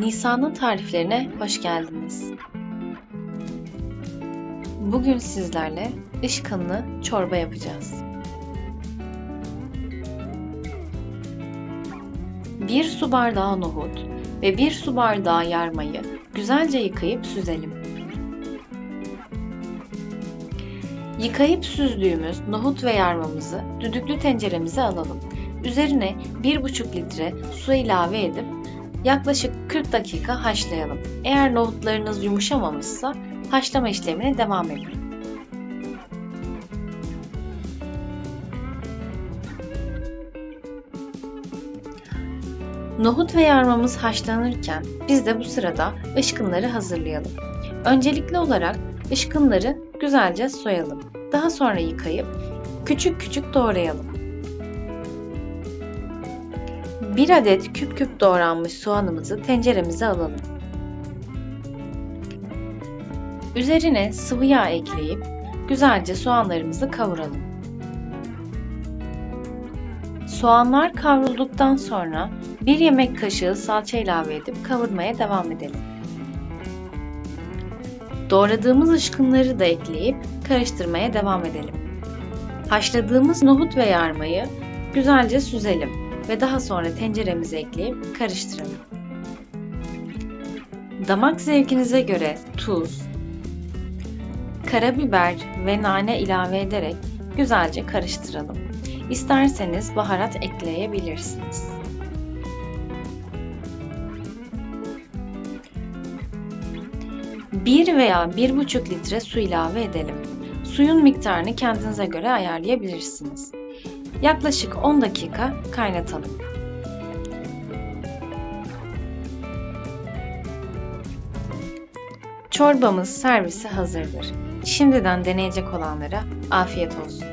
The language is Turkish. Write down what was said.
Nisan'ın tariflerine hoş geldiniz. Bugün sizlerle ışkınlı çorba yapacağız. Bir su bardağı nohut ve bir su bardağı yarmayı güzelce yıkayıp süzelim. Yıkayıp süzdüğümüz nohut ve yarmamızı düdüklü tenceremize alalım. Üzerine 1,5 litre su ilave edip yaklaşık 40 dakika haşlayalım. Eğer nohutlarınız yumuşamamışsa haşlama işlemine devam edin. Nohut ve yarmamız haşlanırken biz de bu sırada ışkınları hazırlayalım. Öncelikli olarak ışkınları güzelce soyalım. Daha sonra yıkayıp küçük küçük doğrayalım. 1 adet küp küp doğranmış soğanımızı tenceremize alalım. Üzerine sıvı yağ ekleyip güzelce soğanlarımızı kavuralım. Soğanlar kavrulduktan sonra 1 yemek kaşığı salça ilave edip kavurmaya devam edelim. Doğradığımız ışkınları da ekleyip karıştırmaya devam edelim. Haşladığımız nohut ve yarmayı güzelce süzelim ve daha sonra tenceremize ekleyip karıştıralım. Damak zevkinize göre tuz, karabiber ve nane ilave ederek güzelce karıştıralım. İsterseniz baharat ekleyebilirsiniz. Bir veya bir buçuk litre su ilave edelim. Suyun miktarını kendinize göre ayarlayabilirsiniz. Yaklaşık 10 dakika kaynatalım. Çorbamız servise hazırdır. Şimdiden deneyecek olanlara afiyet olsun.